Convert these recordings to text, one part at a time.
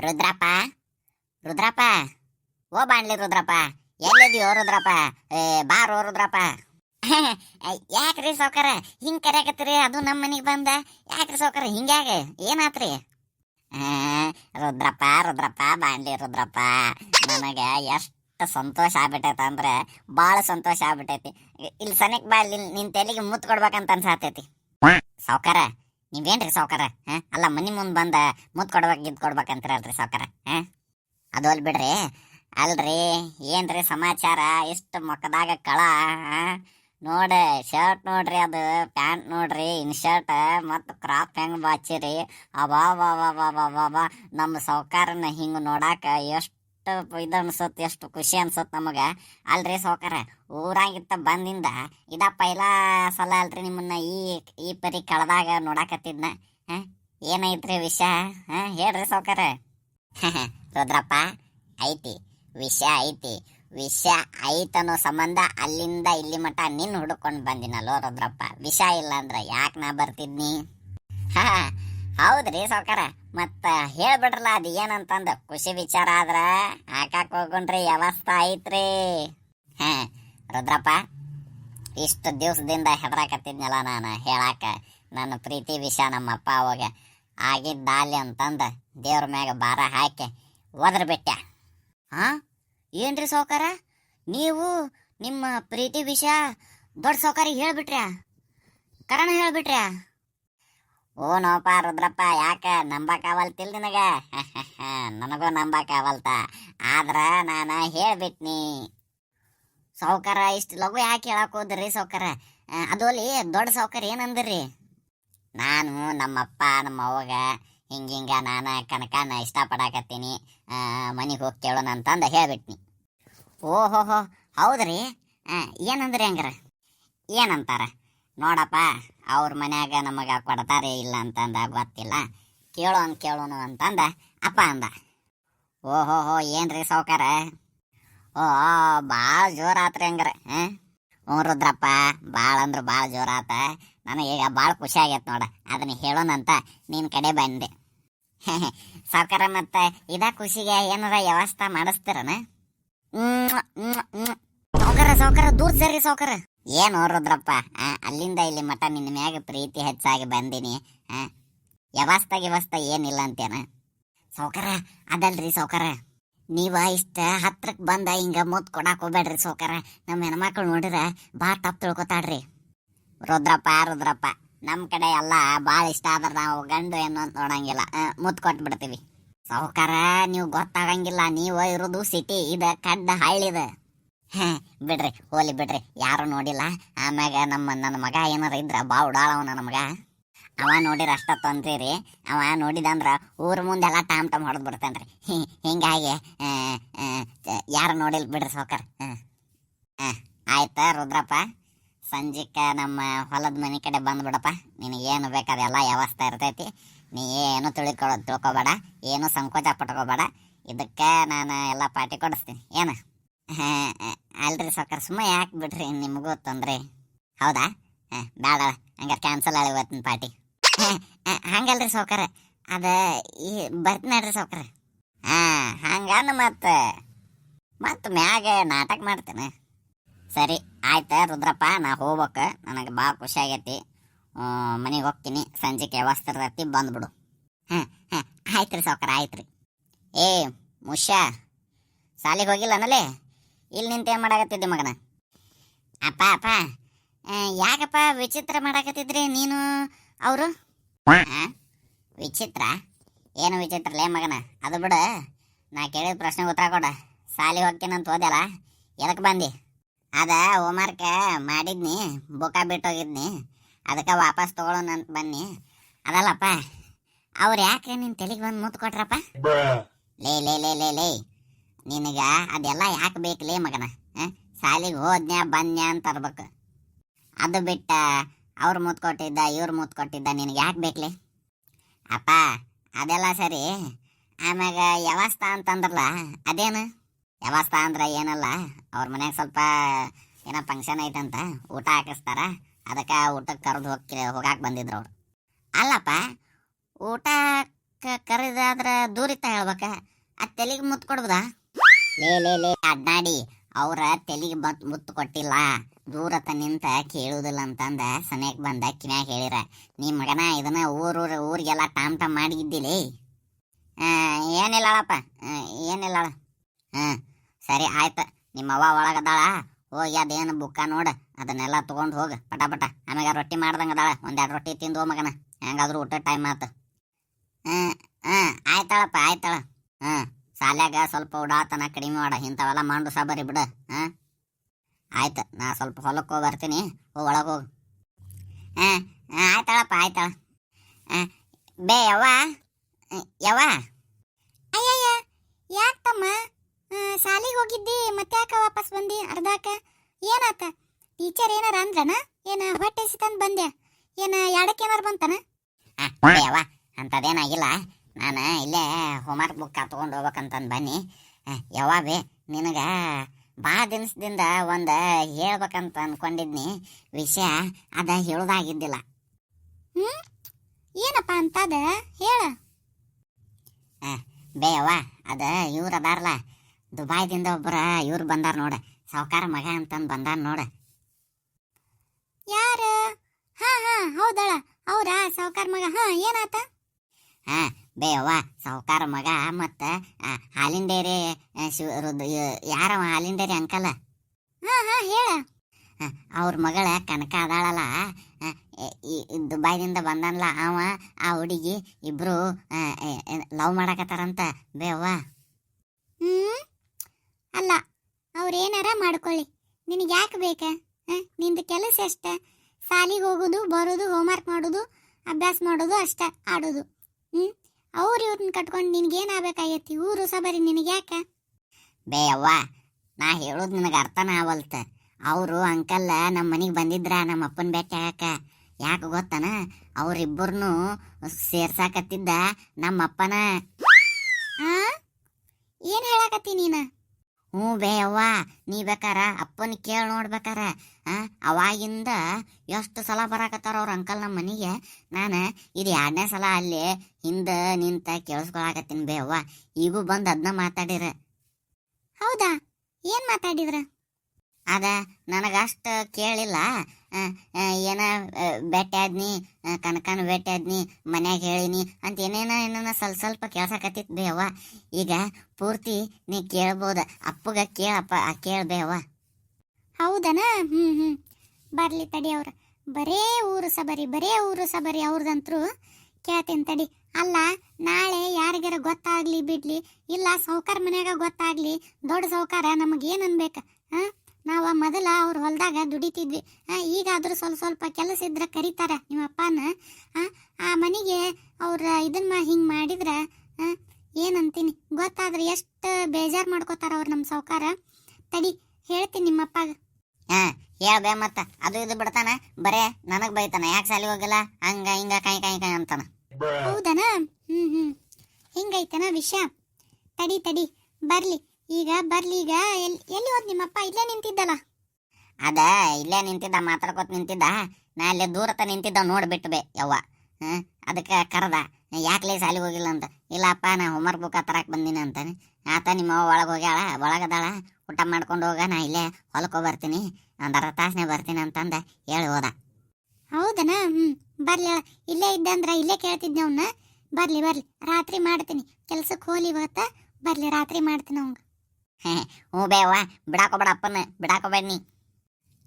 ರುದ್ರಪ್ಪ? ರುದ್ರಪ್ಪ? ಓ ಬಾಣ್ಲಿ ರುದ್ರಪ್ಪ. ಎಲ್ಲಿದ್ಯೋ ರುದ್ರಪ್ಪ? ಏ ಬಾರೋ ರುದ್ರಪ್ಪ. ಯಾಕ್ರಿ ಸಾವ್ಕಾರ? ಹಿಂಗ್ ಕರ್ಯಾಕತ್ತೀರಿ? ಅದು ನಮ್ಮ ಮನೆಗೆ ಬಂದ. ಯಾಕ್ರಿ ಸಾವ್ಕಾರ? ಹಿಂಗ್ಯಾಗ? ಏನಾತ್ರಿ? ಆ, ರುದ್ರಪ್ಪ ರುದ್ರಪ್ಪ ಬಾಣ್ಲಿ ರುದ್ರಪ್ಪ. ನನಗೆ ಎಷ್ಟು ಸಂತೋಷ ಆಗ್ಬಿಟ್ಟೈತೆ ಅಂದ್ರೆ ಭಾಳ ಸಂತೋಷ ಆಗ್ಬಿಟ್ಟೈತಿ. ಇಲ್ ಇಲ್ಲಿ ಸನಿಕ್ ಬಾ ನಿನ್ ತಲೆಗೆ ಮುತ್ತು ಕೊಡ್ಬೇಕಂತ ಅನ್ಸಾತೈತಿ. ಸಾವ್ಕಾರ? ನೀವೇನ್ರಿ ಸಾವುಕಾರ ಅಲ್ಲ, ಮನಿ ಮುಂದೆ ಬಂದ ಮುದ್ದು ಕೊಡ್ಬೇಕು, ಗಿದ್ ಕೊಡ್ಬೇಕಂತೀರಲ್ರಿ ಸಾವುಕಾರ, ಹಾ? ಅದು ಅಲ್ಲಿ ಬಿಡ್ರಿ. ಅಲ್ರಿ, ಏನ್ರಿ ಸಮಾಚಾರ? ಇಷ್ಟು ಮೊಕ್ಕದಾಗ ಕಳ ನೋಡಿ ಶರ್ಟ್ ನೋಡ್ರಿ ಅದು, ಪ್ಯಾಂಟ್ ನೋಡ್ರಿ ಇನ್ ಶರ್ಟ್ ಮತ್ತು ಕ್ರಾಪ್ ಹೆಂಗ್ ಬಾಚಿರಿ ಅಬಾ ಬಾ ಬಾ ಬಾ ಬಾ ಬಾ ಬಾ ನಮ್ಮ ಸಾವ್ಕಾರನ ಹಿಂಗೆ ನೋಡಾಕ ಎಷ್ಟು ಇದು ಅನ್ಸತ್, ಎಷ್ಟು ಖುಷಿ ಅನ್ಸತ್ ನಮಗ. ಅಲ್ರಿ ಸೌಕರ ಊರಾಗಿತ್ತ ಬಂದಿಂದ ಇದ ಪೈಲಾ ಸಲ ಅಲ್ರಿ ನಿಮ್ಮನ್ನ ಈ ಈ ಪರಿ ಕಳದಾಗ ನೋಡಾಕತ್ತಿದ್ನ. ಹ? ಏನೈತ್ರಿ ವಿಷಯ ಹ, ಹೇಳ್ರಿ ಸೌಕರ ರುದ್ರಪ್ಪ, ಐತಿ. ವಿಷಯ ಐತಿ. ವಿಷಯ ಐತನೋ ಸಂಬಂಧ ಅಲ್ಲಿಂದ ಇಲ್ಲಿ ಮಟ ನಿನ್ ಹುಡ್ಕೊಂಡು ಬಂದಿನಲ್ಲೋ ರುದ್ರಪ್ಪ. ವಿಷಯ ಇಲ್ಲ ಅಂದ್ರ ಯಾಕೆ ನಾ ಬರ್ತಿದ್ನಿ? ಹಾ ಹೌದ್ರಿ ಸಾವ್ಕಾರ. ಮತ್ತ ಹೇಳ್ಬಿಡ್ರಲ್ಲ, ಅದ್ ಏನಂತಂದ ಖುಷಿ ವಿಚಾರ ಆದ್ರ ಹಾಕಾಕ್ ಹೋಗುಣ್ರಿ ವ್ಯವಸ್ಥೆ ಐತ್ರಿ. ಹಾ, ರುದ್ರಪ್ಪ, ಇಷ್ಟು ದಿವಸದಿಂದ ಹೆದರಾಕತ್ತಿದ್ನಲ್ಲ ನಾನು ಹೇಳಾಕ. ನನ್ನ ಪ್ರೀತಿ ವಿಷಯ ನಮ್ಮಪ್ಪ ಅವಾಗ ಆಗಿದ್ದಾಲಿ ಅಂತಂದ ದೇವ್ರ ಮ್ಯಾಗ ಭಾರ ಹಾಕಿ ಒದ್ರ ಬಿಟ್ಟೆ ಹಾ ಏನ್ರಿ ಸಾವ್ಕಾರ? ನೀವು ನಿಮ್ಮ ಪ್ರೀತಿ ವಿಷಯ ದೊಡ್ಡ ಸಾವ್ಕಾರಿಗೆ ಹೇಳ್ಬಿಟ್ರ್ಯಾ ಕರಣ ಹೇಳ್ಬಿಟ್ರ್ಯಾ ಓ ನೋಪ ರುದ್ರಪ್ಪ, ಯಾಕ ನಂಬಕಾವಲ್ತಿಲ್ ನಿನಗ? ನನಗೂ ನಂಬಕಾವಲ್ತ. ಆದ್ರ ನಾನು ಹೇಳ್ಬಿಟ್ನಿ. ಸೌಕರ, ಇಷ್ಟು ಲಘು ಯಾಕೆ ಹೇಳಕ್ ಹೋದ್ರಿ ಸೌಕರ? ಅದೋಲಿ ದೊಡ್ಡ ಸೌಕರ್ ಏನಂದ್ರಿ? ನಾನು, ನಮ್ಮಪ್ಪ ನಮ್ಮ ಅವ್ವಗ ಹಿಂಗ ನಾನು ಕನಕನ ಇಷ್ಟಪಡಕತ್ತೀನಿ. ಮನೆಗೆ ಹೋಗಿ ಕೇಳೋಣ ಅಂತಂದ ಹೇಳ್ಬಿಟ್ನಿ. ಓಹೋಹೋ, ಹೌದ್ರಿ? ಏನಂದ್ರಿ ಹಂಗಾರ? ಏನಂತಾರ? ನೋಡಪ್ಪ, ಅವ್ರ ಮನ್ಯಾಗ ನಮಗ ಕೊಡ್ತಾರೆ ಇಲ್ಲ ಅಂತಂದ, ಗೊತ್ತಿಲ್ಲ. ಕೇಳೋನ್ ಕೇಳೋನು ಅಂತಂದ, ಅಪ್ಪ ಅಂದ. ಓಹೋಹೋ, ಏನ್ರಿ ಸಾವ್ಕಾರ? ಓ ಭಾಳ ಜೋರಾತ್ರಿ ಹಂಗಾರ, ಹಾಂ? ಹ್ಞೂ ರುದ್ರಪ್ಪ ಭಾಳ ಅಂದ್ರೆ ಭಾಳ ಜೋರಾತ ನನಗೆ ಈಗ ಭಾಳ ಖುಷಿ ಆಗೈತೆ ನೋಡ, ಅದನ್ನ ಹೇಳೋಣಂತ ನಿನ್ನ ಕಡೆ ಬಂದೆ. ಸಾವ್ಕಾರ, ಮತ್ತೆ ಇದ ಖುಷಿಗೆ ಏನಾರ ವ್ಯವಸ್ಥೆ ಮಾಡಿಸ್ತೀರನ? ಸೌಕರ ಸೌಕರ ದೂರ ಸೇರಿ ಸಾವ್ಕಾರ. ಏನು ರುದ್ರಪ್ಪ ಅಲ್ಲಿಂದ ಇಲ್ಲಿ ಮಠ ನಿನ್ನ ಮ್ಯಾಗ ಪ್ರೀತಿ ಹೆಚ್ಚಾಗಿ ಬಂದೀನಿ ವ್ಯವಸ್ಥೆ ವ್ಯವಸ್ಥೆ ಏನಿಲ್ಲ ಅಂತೇನ? ಸೌಕರ, ಅದಲ್ರಿ ಸೌಕರ. ನೀವ ಇಷ್ಟ ಹತ್ರಕ್ ಬಂದ ಹಿಂಗ ಮುತ್ ಕೊಡಾಕ್ ಹೋಗ್ಬೇಡ್ರಿ ಸೌಕರ. ನಮ್ಮ ಹೆಣ್ಮಕ್ಳು ನೋಡಿರ ಭಾಳ ತಪ್ಪು ತಿಳ್ಕೊತಾಡ್ರಿ ರುದ್ರಪ್ಪ ರುದ್ರಪ್ಪ ನಮ್ಮ ಕಡೆ ಎಲ್ಲ ಭಾಳ ಇಷ್ಟ ಆದ್ರೆ ನಾವು ಗಂಡು ಏನು ಅಂತ ನೋಡಂಗಿಲ್ಲ ಮುತ್ ಕೊಟ್ಬಿಡ್ತೀವಿ. ಸೌಕರ, ನೀವು ಗೊತ್ತಾಗಂಗಿಲ್ಲ, ನೀವು ಇರೋದು ಸಿಟಿ ಇದ ಕಡ್ಡ ಹಳ್ಳಿದ. ಬಿಡ್ರಿ, ಹೋಲಿ ಬಿಡ್ರಿ. ಯಾರು ನೋಡಿಲ್ಲ. ಆಮ್ಯಾಗ ನಮ್ಮ, ನನ್ನ ಮಗ ಏನಾರ ಇದ್ರ, ಬಾ ಉಡಾಳವ ನನ್ನ ಮಗ. ಅವ ನೋಡಿರ ಅಷ್ಟ ತೊಂದ್ರಿ ರೀ ಅವ ನೋಡಿದಂದ್ರ ಊರ ಮುಂದೆಲ್ಲ ಟಾಮ್ ಟಾಮ್ ಹೊಡೆದು ಬಿಡ್ತಾನೆ ರೀ ಹಿಂಗಾಗಿ ಯಾರು ನೋಡಿಲ್ಲ ಬಿಡ್ರಿ ಹಾಂ ಆಯ್ತಾ ರುದ್ರಪ್ಪ. ಸಂಜಿಕ ನಮ್ಮ ಹೊಲದ ಮನೆ ಕಡೆ ಬಂದ್ಬಿಡಪ್ಪ ಏನು ಬೇಕಾದೆಲ್ಲ ವ್ಯವಸ್ಥೆ ಇರ್ತೈತಿ. ನೀ ಏನು ತಿಳ್ಕೊಳ್ಳೋ ತಿಳ್ಕೊಬೇಡ. ಏನು ಸಂಕೋಚ ಪಟ್ಕೋಬೇಡ. ಇದಕ್ಕೆ ನಾನು ಎಲ್ಲ ಪಾರ್ಟಿ ಕೊಡಿಸ್ತೀನಿ. ಏನು? ಅಲ್ರಿ ಸಕ್ಕರ್ ಸುಮ್ಮನೆ ಯಾಕೆ ಬಿಡ್ರಿ ನಿಮಗೂ ತೊಂದರೆ ಹೌದಾ? ಬೇಡ ಹಂಗಾರೆ ಕ್ಯಾನ್ಸಲ್ ಆಗಿ ಇವತ್ತಿನ ಪಾರ್ಟಿ ಹಂಗಲ್ರಿ ಸೌಕರ್ ಅದ ಈ ಬರ್ತೀನಿ ನೋಡ್ರಿ ಸೌಕರ್ ಹಾಂ, ಹಂಗಾನ ಮತ್ತೆ ಮತ್ತೆ ಮ್ಯಾಗ ನಾಟಕ ಮಾಡ್ತೇನೆ. ಸರಿ, ಆಯ್ತ, ರುದ್ರಪ್ಪ, ನಾ ಹೋಗ್ಬೇಕು, ನನಗೆ ಭಾಳ ಖುಷಿ ಆಗೈತಿ. ಮನೆಗೆ ಹೋಗ್ತೀನಿ ಸಂಜೆಗೆ ಇರ್ತೈತಿ ಬಂದ್ಬಿಡು. ಹಾಂ ಹಾಂ ಆಯ್ತು ರೀ ಸಾವ್ಕಾರ ಆಯ್ತು ರೀ ಏ, ಮುಷ್ಯ ಸಾಲಿಗೆ ಹೋಗಿಲ್ಲ ಅನ್ನಲೇ ಇಲ್ಲಿ ನಿಂತು ಏನು ಮಾಡಾಕತ್ತಿದ್ದೆ ಮಗನ? ಅಪ್ಪ ಅಪ್ಪ ಯಾಕಪ್ಪ ವಿಚಿತ್ರ ಮಾಡಾಕತ್ತಿದ್ರಿ ನೀನು ಅವರು? ವಿಚಿತ್ರ? ಏನು ವಿಚಿತ್ರ ಲೇ ಮಗನ ಅದು ಬಿಡು. ನಾ ಕೇಳಿದ ಪ್ರಶ್ನೆಗೆ ಉತ್ತರ ಕೊಡ. ಸಾಲಿ ಹೋಗ್ತೀನಂತ ಹೋದೆಲ್ಲ ಎದಕ್ಕೆ ಬಂದಿ? ಅದ ಹೋಮ್ವರ್ಕ್ ಮಾಡಿದ್ನಿ ಬುಕ್ಕ ಬಿಟ್ಟೋಗಿದ್ನಿ. ಅದಕ್ಕೆ ವಾಪಸ್ ಅಂತ ಬನ್ನಿ. ಅದಲ್ಲಪ್ಪ ಅವ್ರು ಯಾಕೆ ನಿನ್ನ ತಲೆಗೆ ಬಂದು ಮುತ್ತು ಕೊಟ್ರಪ್ಪ? ಲೇ ಲೇ ಲೇ ಲೇ ಲೇ. ನಿನಗ ಅದೆಲ್ಲ ಯಾಕೆ ಬೇಕಲೇ ಮಗನ ಸಾಲಿಗೆ ಹೋದ್ನ್ಯಾ ಬನ್ಯಾ ಅಂತ ಅರ್ಬೇಕು. ಅದು ಬಿಟ್ಟ ಅವ್ರು ಮುತ್ ಕೊಟ್ಟಿದ್ದ, ಇವ್ರು ಮುತ್ ಕೊಟ್ಟಿದ್ದ ನಿನಗೆ ಯಾಕೆ ಬೇಕ್ಲಿ? ಅಪ್ಪ, ಅದೆಲ್ಲ ಸರಿ. ಆಮ್ಯಾಗ ವ್ಯವಸ್ಥಾ ಅಂತಂದ್ರಲ್ಲ, ಅದೇನು? ವ್ಯವಸ್ಥಾ ಅಂದ್ರೆ ಏನಲ್ಲ, ಅವ್ರ ಮನ್ಯಾಗ ಸ್ವಲ್ಪ ಏನೋ ಫಂಕ್ಷನ್ ಐತಂತ, ಊಟ ಹಾಕಿಸ್ತಾರ. ಅದಕ್ಕೆ ಊಟಕ್ಕೆ ಕರೆದು ಹೋಗಿ ಹೋಗಾಕ್ ಬಂದಿದ್ರು ಅವ್ರು. ಅಲ್ಲಪ್ಪ ಊಟ ಕರೆದಾದ್ರೆ ದೂರಿತ ಹೇಳ್ಬೇಕ? ಆ ತಲೆಗೆ ಮುತ್ತು ಕೊಡ್ಬೋದಾ ಲೇ ಲೇ ಲೇ, ಅಡ್ಡಾಡಿ. ಅವ್ರ ತೆಲಿಗೆ ಬತ್ ಮುತ್ತು ಕೊಟ್ಟಿಲ್ಲ. ದೂರ ನಿಂತ ಕೇಳುವುದಿಲ್ಲ ಅಂತಂದ ಸನೇಕ್ ಬಂದ ಕಿನ್ಯಾಗ ಹೇಳಿರ. ನಿಮ್ಮ ಮಗನ, ಇದನ್ನ ಊರೂರ ಊರಿಗೆಲ್ಲ ಟಾಮ್ ಟಾಮ್ ಮಾಡಿದ್ದಿಲಿ ಏನಿಲ್ಲಳಪ್ಪ ಏನಿಲ್ಲ ಹಾಂ ಸರಿ ಆಯ್ತು. ನಿಮ್ಮ ಅವ್ವ ಒಳಗದಾಳ ಹೋಗಿ ಅದೇನು ಬುಕ್ಕ ನೋಡ. ಅದನ್ನೆಲ್ಲ ತೊಗೊಂಡು ಹೋಗು. ಪಟ ಪಟ. ರೊಟ್ಟಿ ಮಾಡ್ದಂಗೆ ಅದಾಳ. ಒಂದೆರಡು ರೊಟ್ಟಿ ತಿಂದು ಹೋ ಮಗನ. ಹೆಂಗಾದ್ರೂ ಊಟ ಟೈಮ್ ಆತು. ಹಾಂ ಹ್ಮ್ ಆಯ್ತಾಳಪ್ಪ, ಆಯ್ತಾಳ. ಹ್ಮ್ ಶಾಲ್ಯಾಗ ಸ್ವಲ್ಪ ಉಡಾತನ ಕಡಿಮೆ ಮಾಡ ಇಂಥವೆಲ್ಲ ಮಾಡು ಸಾಬರಿ ಬಿಡ ಹಾಂ? ಆಯ್ತು ನಾ ಸ್ವಲ್ಪ ಹೊಲಕ್ಕೆ ಹೋಗಿ ಬರ್ತೀನಿ ಹೋಗಿ ಒಳಗೆ ಹೋಗು. ಹಾಂ ಆಯ್ತಾಳಪ್ಪ ಆಯ್ತಾಳ ಬೇ ಯವ್ವ ಯವ್ವ. ಅಯ್ಯಯ್ಯ ಯಾಕೆ ತಮ್ಮ ಶಾಲಿಗೆ ಹೋಗಿದ್ದಿ ಮತ್ತೆ ಯಾಕೆ ವಾಪಸ್ ಬಂದಿ ಅರ್ಧಾಕ ಏನಾತ? ಟೀಚರ್ ಏನಾರ ಅಂದ್ರನ? ಏನ ಹೊಟ್ಟೆ ಸಿತಂದು ಬಂದೆ ಏನ ಎಡಕ್ಕೆ ಏನಾರ ಬಂತನ? ಯವ್ವ ಅಂಥದ್ದೇನಾಗಿಲ್ಲ ನಾನು ಇಲ್ಲೇ ಹೋಮ್ವರ್ಕ್ ಬುಕ್ ತಗೊಂಡು ಹೋಗ್ಬೇಕಂತಂದು ಬನ್ನಿ. ಯಾವಾಗ ಬಿ? ಬೇ ನಿನಗೆ ಭಾಳ ದಿನಸದಿಂದ ಒಂದು ಹೇಳ್ಬೇಕಂತ ಅಂದ್ಕೊಂಡಿದ್ನಿ ವಿಷಯ ಅದ ಹೇಳೋದಾಗಿದ್ದಿಲ್ಲ. ಹ್ಞೂ ಏನಪ್ಪ ಅಂತದ? ಹೇಳ. ಬೇಯವ್ವ ಅದ ಇವ್ರು ಅದಾರಲ್ಲ ದುಬಾಯ್ದಿಂದ ಒಬ್ಬರ ಇವ್ರು ಬಂದಾರ ನೋಡ. ಸಾವುಕಾರ ಮಗ ಅಂತಂದು ಬಂದಾರ ನೋಡ. ಯಾರು? ಹಾಂ ಹಾಂ ಹೌದಳ. ಅವ್ರ ಸಾವುಕಾರ ಮಗ. ಹಾಂ ಏನಾತ? ಹಾ ಬೇಯವ್ವ ಸಾವುಕಾರ ಮಗ ಮತ್ತ ಹಾಲಿನ ಡೈರಿ ಶಿವ ಯಾರವ ಹಾಲಿನ ಡೈರಿ ಅಂಕಲ್? ಹಾ ಹಾ ಹೇಳ. ಅವ್ರ ಮಗಳ ಕನಕ ಅದಾಳಲ್ಲ ಆ, ಈ- ದುಬಾಯಿಂದ ದುಬೈದಿಂದ ಬಂದನ್ಲ ಅವ ಆ ಹುಡುಗಿ ಇಬ್ರು ಲವ್ ಮಾಡಕತ್ತಾರಂತ ಬೇವ್ವ. ಹ್ಮ್? ಅಲ್ಲ ಅವ್ರೇನಾರ ಮಾಡ್ಕೊಳ್ಳಿ. ನಿನಗೆ ಯಾಕೆ ಬೇಕ? ನಿಂದು ಕೆಲಸ ಅಷ್ಟ ಸಾಲಿಗೆ ಹೋಗೋದು ಬರೋದು ಹೋಮ್ವರ್ಕ್ ಮಾಡೋದು ಅಭ್ಯಾಸ ಮಾಡೋದು ಅಷ್ಟ ಆಡೋದು. ಹ್ಮ್? ಅವ್ರು ಇವ್ರನ್ನ ಕಟ್ಕೊಂಡು ನಿನಗೇನಾಗಬೇಕಾಗೈತಿ ಊರು ಸಬರಿ ನಿನಗೆ ಯಾಕೆ? ಬೇಯವ್ವ ನಾ ಹೇಳೋದು ನಿನಗೆ ಅರ್ಥನ ಆವಲ್ತ. ಅವರು ಅಂಕಲ್ಲ ನಮ್ಮ ಮನೆಗೆ ಬಂದಿದ್ರ ನಮ್ಮ ಅಪ್ಪನ ಭೇಟಿ ಯಾಕ ಯಾಕೆ ಗೊತ್ತಾನ? ಅವ್ರಿಬ್ಬರನ್ನು ಸೇರ್ಸಾಕತ್ತಿದ್ದ ನಮ್ಮ ಅಪ್ಪನ. ಏನು ಹೇಳಕತ್ತಿ ನೀನು? ಹ್ಞೂ ಬೇಯವ್ವ ನೀ ಬೇಕಾರ, ಅಪ್ಪನ ಕೇಳಿ ನೋಡ್ಬೇಕಾರ. ಅವಾಗಿಂದ ಎಷ್ಟು ಸಲ ಬರಾಕತ್ತಾರ ಅವ್ರ ಅಂಕಲ್ ನಮ್ಮ ಮನೆಗೆ. ನಾನು ಇದು ಎರಡನೇ ಸಲ ಅಲ್ಲಿ ಹಿಂದೆ ನಿಂತ ಕೇಳಿಸ್ಕೊಳಕತ್ತೀನಿ ಬೇಯವ್ವ ಈಗೂ ಬಂದು ಅದನ್ನ ಮಾತಾಡಿರ. ಹೌದಾ? ಏನು ಮಾತಾಡಿದ್ರ? ಅದ ನನಗಷ್ಟು ಕೇಳಿಲ್ಲ. ಏನ ಭೇಟಿ ಆದ್ನಿ ಕನಕನ ಬೆಟ್ಟ ಆದ್ನಿ, ಮನ್ಯಾಗ ಹೇಳಿನಿ ಅಂತ ಏನೇನ ಏನೇನ ಸ್ವಲ್ಪ ಸ್ವಲ್ಪ ಕೇಳ್ಸಕತ್ತಿತ್ ಬೇವ ಈಗ ಪೂರ್ತಿ ನೀ ಕೇಳ್ಬೋದ, ಅಪ್ಪಗ ಕೇಳಪ್ಪ ಕೇಳ್ಬೇವ ಹೌದನ? ಹ್ಞೂ ಹ್ಞೂ ಬರ್ಲಿ ತಡಿ ಅವ್ರ. ಬರೇ ಊರು ಸಬರಿ, ಬರೇ ಊರು ಸಬರಿ ಅವ್ರದಂತ್ರು ಕೇಳ್ತೀನಿ ತಡಿ. ಅಲ್ಲ, ನಾಳೆ ಯಾರಿಗಾರ ಗೊತ್ತಾಗ್ಲಿ ಬಿಡ್ಲಿ, ಇಲ್ಲ ಸೌಕಾರ ಮನ್ಯಾಗ ಗೊತ್ತಾಗ್ಲಿ, ದೊಡ್ಡ ಸೌಕಾರ ನಮಗೇನು ಅನ್ಬೇಕ? ನಾವು ಮೊದಲ ಅವ್ರ ಹೊಲದಾಗ ದುಡಿತಿದ್ವಿ. ಈಗಾದರೂ ಸ್ವಲ್ಪ ಸ್ವಲ್ಪ ಕೆಲಸ ಇದ್ರೆ ಕರೀತಾರ ನಿಮ್ಮ ಅಪ್ಪನ. ಆ, ಮನೆಗೆ ಅವ್ರ ಇದನ್ನ ಹಿಂಗೆ ಮಾಡಿದ್ರ ಏನಂತೀನಿ? ಗೊತ್ತಾದ್ರೆ ಎಷ್ಟು ಬೇಜಾರು ಮಾಡ್ಕೋತಾರ ಅವ್ರು ನಮ್ಮ ಸಾವುಕಾರ. ತಡಿ ಹೇಳ್ತೀನಿ ನಿಮ್ಮ ಹಾಂ ಹೇಳ್ದೆ ಹೇಳ್ಬೇ ಮತ್ತ. ಅದು ಇದು ಬಿಡ್ತಾನ ಬರೇ ನನಗೆ ಬೈತಾನ. ಯಾಕೆ ಸಾಲಿ ಹೋಗಲ್ಲ? ಹಂಗ ಹಿಂಗ ಕೈ ಕೈ ಕೈ ಅಂತಾನ. ಹೌದನ? ಹ್ಮ್ ಹ್ಮ್. ಹಿಂಗೈತನ ವಿಷಯ? ತಡಿ ತಡಿ ಬರ್ಲಿ. ಈಗ ಬರ್ಲಿ ಈಗ ಎಲ್ ಎಲ್ಲಿ ಹೋದ್ ನಿಮ್ಮಪ್ಪ? ಇಲ್ಲೇ ನಿಂತಿದ್ದಲ್ಲ. ಅದ ಇಲ್ಲೇ ನಿಂತಿದ್ದ ಮಾತಾಡ್ಕೊತ ನಿಂತಿದ್ದ. ನಾ ಅಲ್ಲೇ ದೂರತ ನಿಂತಿದ್ದ ನೋಡ್ಬಿಟ್ಟು ಬೇ ಯವ್ವ. ಹಾಂ ಅದಕ್ಕೆ ಕರೆದ. ಯಾಕ್ಲೇ ಸಾಲಿ ಹೋಗಿಲ್ಲ ಅಂತ. ಇಲ್ಲಪ್ಪ ನಾ ಹೋಮ್ವರ್ಕ್ ಬುಕ್ ತರಕ್ಕೆ ಬಂದಿನಿ ಅಂತಾನೆ ಆತ ನಿಮ್ಮ ಒಳಗೆ ಹೋಗ್ಯಾಳ ಒಳಗದಾಳ. ಊಟ ಮಾಡ್ಕೊಂಡು ಹೋಗ ನಾ ಇಲ್ಲೇ ಹೊಲಕ್ಕೆ ಬರ್ತೀನಿ. ಒಂದು ಅರ್ಧ ತಾಸನೇ ಬರ್ತೀನಿ ಅಂತಂದ ಹೇಳಿ ಹೋದ. ಹೌದನಾ? ಹ್ಞೂ ಬರ್ಲಿ ಇಲ್ಲೇ ಇದ್ದಂದ್ರ ಇಲ್ಲೇ ಕೇಳ್ತಿದ್ದೆ ಅವನ್ನ ಬರ್ಲಿ ಬರ್ಲಿ. ರಾತ್ರಿ ಮಾಡ್ತೀನಿ. ಕೆಲ್ಸಕ್ಕೆ ಹೋಲಿ ಇವತ್ತ. ಬರ್ಲಿ ರಾತ್ರಿ ಮಾಡ್ತೀನಿ ಅವಂಗ ಹ್ಞೂ ಬೇವ ಬಿಡಾಕೋಬೇಡ ಅಪ್ಪನ ಬಿಡಾಕೋಬೇಡ ನೀ.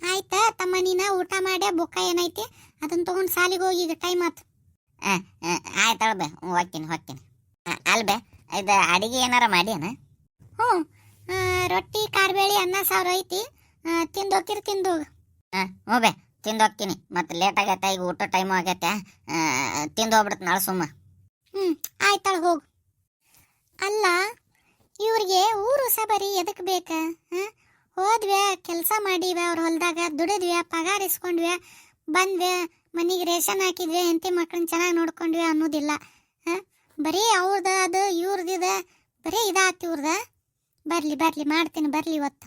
ಆಯ್ತಾ ತಮ್ಮ ನೀನ? ಊಟ ಮಾಡಿ ಬುಕ್ಕ ಏನೈತಿ? ಅದನ್ನ ತಗೊಂಡು ಸಾಲಿಗೆ ಹೋಗಿ ಈಗ ಟೈಮ್ ಆತು. ಆಯ್ತು ಬೇ. ಹ್ಞೂ ಹೋಗ್ತೀನಿ ಹೋಗ್ತೀನಿ. ಅಲ್ಬೇ ಇದು ಅಡಿಗೆ ಏನಾರ ಮಾಡ್ಯಾನ? ಹ್ಞೂ. ರೊಟ್ಟಿ ಕಾರ್ಬೇಳಿ ಅನ್ನ ಸಾರು ಐತಿ. ತಿಂದು ಹೋಗ್ತಿರ್ ತಿಂದು ಹೋಗು. ಹ್ಞೂ ಬೇ. ತಿಂದು ಹೋಗ್ತೀನಿ. ಮತ್ತೆ ಲೇಟ್ ಆಗೈತೆ ಈಗ ಊಟ ಟೈಮ್ ಆಗೈತೆ. ತಿಂದು ಹೋಗ್ಬಿಡ್ತು ನಾಳೆ ಸುಮ್ಮ. ಹ್ಞೂ ಆಯ್ತಾಳ ಹೋಗು. ಅಲ್ಲ ಇವ್ರಿಗೆ ಊರು ಸಬರಿ ಎದಕ್ಕೆ ಬೇಕ, ಹಾಂ? ಹೋದ್ವೆ ಕೆಲಸ ಮಾಡಿವೆ ಅವ್ರ ಹೊಲದಾಗ ದುಡಿದ್ವಿ ಪಗಾರ ಇಸ್ಕೊಂಡ್ವಿ ಬಂದ್ವಿ ಮನೆಗೆ ರೇಷನ್ ಹಾಕಿದ್ವಿ ಹೆಂಡತಿ ಮಕ್ಕಳನ್ನ ಚೆನ್ನಾಗಿ ನೋಡ್ಕೊಂಡ್ವಿ ಅನ್ನೋದಿಲ್ಲ, ಹಾಂ? ಬರೀ ಅವ್ರದ ಅದು, ಇವ್ರದಿದ, ಬರೀ ಇದಾತ್ ಇವ್ರದ. ಬರಲಿ ಬರಲಿ, ಮಾಡ್ತೀನಿ, ಬರಲಿ ಇವತ್ತು.